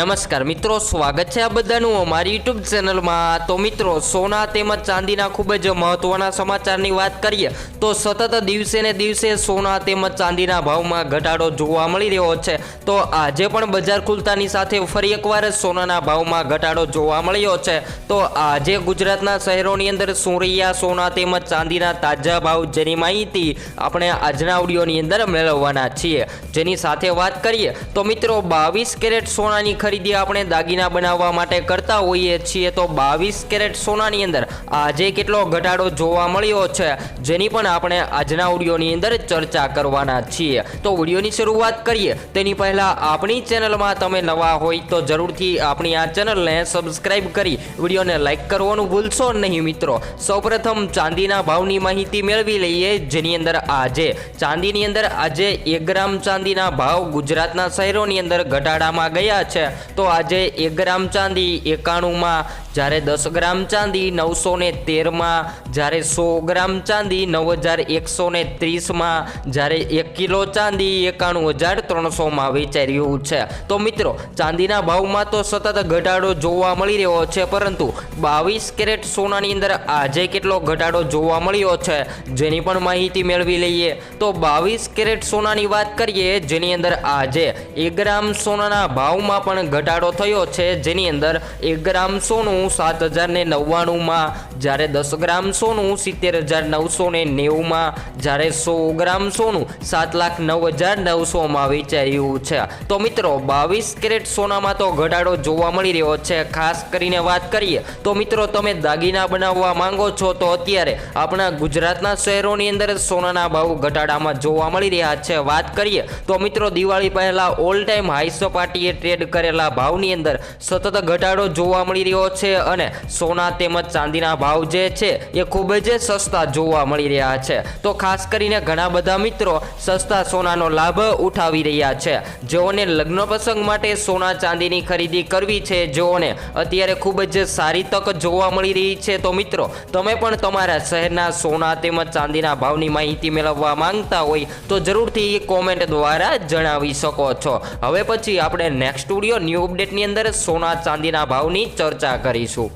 નમસ્કાર મિત્રો, સ્વાગત છે આ બધાનું અમારી યુટ્યુબ ચેનલમાં તો મિત્રો, સોના તેમજ ચાંદીના ખૂબ જ મહત્વના સમાચારની વાત કરીએ, તો સતત દિવસે ને દિવસે સોના તેમજ ચાંદીના ભાવમાં ઘટાડો જોવા મળી રહ્યો છે. તો આજે પણ બજાર ખુલતાની સાથે ફરી એકવાર સોનાના ભાવમાં ઘટાડો જોવા મળ્યો છે. તો આજે ગુજરાતના શહેરોની અંદર સોરૈયા સોના તેમજ ચાંદીના તાજા ભાવ જેની માહિતી આપણે આજના ઓડિયોની અંદર મેળવવાના છીએ. જેની સાથે વાત કરીએ, તો મિત્રો, બાવીસ કેરેટ સોનાની ખરીદી આપણે દાગીના બનાવવા માટે કરતા હોઈએ છીએ, તો બાવીસ કેરેટ સોનાની અંદર આજે કેટલો ઘટાડો જોવા મળ્યો છે, જેની પણ આપણે આજના ઓડિયોની અંદર ચર્ચા કરવાના છીએ. તો ઓડિયોની શરૂઆત કરીએ. તેની પહેલાં આપણી ચેનલમાં તમે નવા હોય તો જરૂરથી આપણી આ ચેનલને સબસ્ક્રાઈબ કરી વિડીયોને લાઇક કરવાનું ભૂલશો નહીં મિત્રો. સૌપ્રથમ ચાંદીના ભાવની માહિતી મેળવી લઈએ, જેની અંદર આજે ચાંદીની અંદર આજે એક ગ્રામ ચાંદીના ભાવ ગુજરાતના શહેરોની અંદર ઘટાડામાં ગયા છે. તો આજે એક ગ્રામ ચાંદી એકાણુંમાં, જ્યારે દસ ગ્રામ ચાંદી નવસો ને તેરમાં, જ્યારે સો ગ્રામ ચાંદી નવ હજાર એકસો ને ત્રીસમાં, જ્યારે એક કિલો ચાંદી એકાણું હજાર ત્રણસોમાં વેચાઈ રહ્યું છે. તો મિત્રો, ચાંદીના ભાવમાં તો સતત ઘટાડો જોવા મળી રહ્યો છે, પરંતુ બાવીસ કેરેટ સોનાની અંદર આજે કેટલો ઘટાડો જોવા મળ્યો છે, જેની પણ માહિતી મેળવી લઈએ. તો બાવીસ કેરેટ સોનાની વાત કરીએ, જેની અંદર આજે એક ગ્રામ સોનાના ભાવમાં પણ ઘટાડો થયો છે, જેની અંદર એક ગ્રામ સોનું સાત હજારને નવ્વાણુંમાં, જ્યારે દસ ગ્રામ સોનું સિત્તેર હજાર નવસો ને નેવુંમાં, જ્યારે સો ગ્રામ સોનું સાત લાખ નવ હજાર નવસોમાં વેચાયું છે. તો મિત્રો, બાવીસ કેરેટ સોનામાં તો ઘટાડો જોવા મળી રહ્યો છે. ખાસ કરીને વાત કરીએ, તો મિત્રો, તમે દાગીના બનાવવા માંગો છો, તો અત્યારે આપણા ગુજરાતના શહેરોની અંદર સોનાના ભાવ ઘટાડામાં જોવા મળી રહ્યા છે. વાત કરીએ, તો મિત્રો, દિવાળી પહેલાં ઓલ ટાઈમ હાઈ સપાટીએ ટ્રેડ કરેલા ભાવની અંદર સતત ઘટાડો જોવા મળી રહ્યો છે અને સોના તેમજ ચાંદીના ભાવ જે છે એ ખૂબ જ સસ્તા જોવા મળી રહ્યા છે. તો ખાસ કરીને ઘણા બધા મિત્રો સસ્તા સોનાનો લાભ ઉઠાવી રહ્યા છે. જેઓને લગ્ન પ્રસંગ માટે સોના ચાંદીની ખરીદી કરવી છે, જેઓને અત્યારે ખૂબ જ સારી તક જોવા મળી રહી છે. તો મિત્રો, તમે પણ તમારા શહેરના સોના તેમજ ચાંદીના ભાવની માહિતી મેળવવા માંગતા હોય તો જરૂરથી કોમેન્ટ દ્વારા જણાવી શકો છો. હવે પછી આપણે નેક્સ્ટ સ્ટુડિયો ન્યૂ અપડેટની અંદર સોના ચાંદીના ભાવની ચર્ચા કરીશું.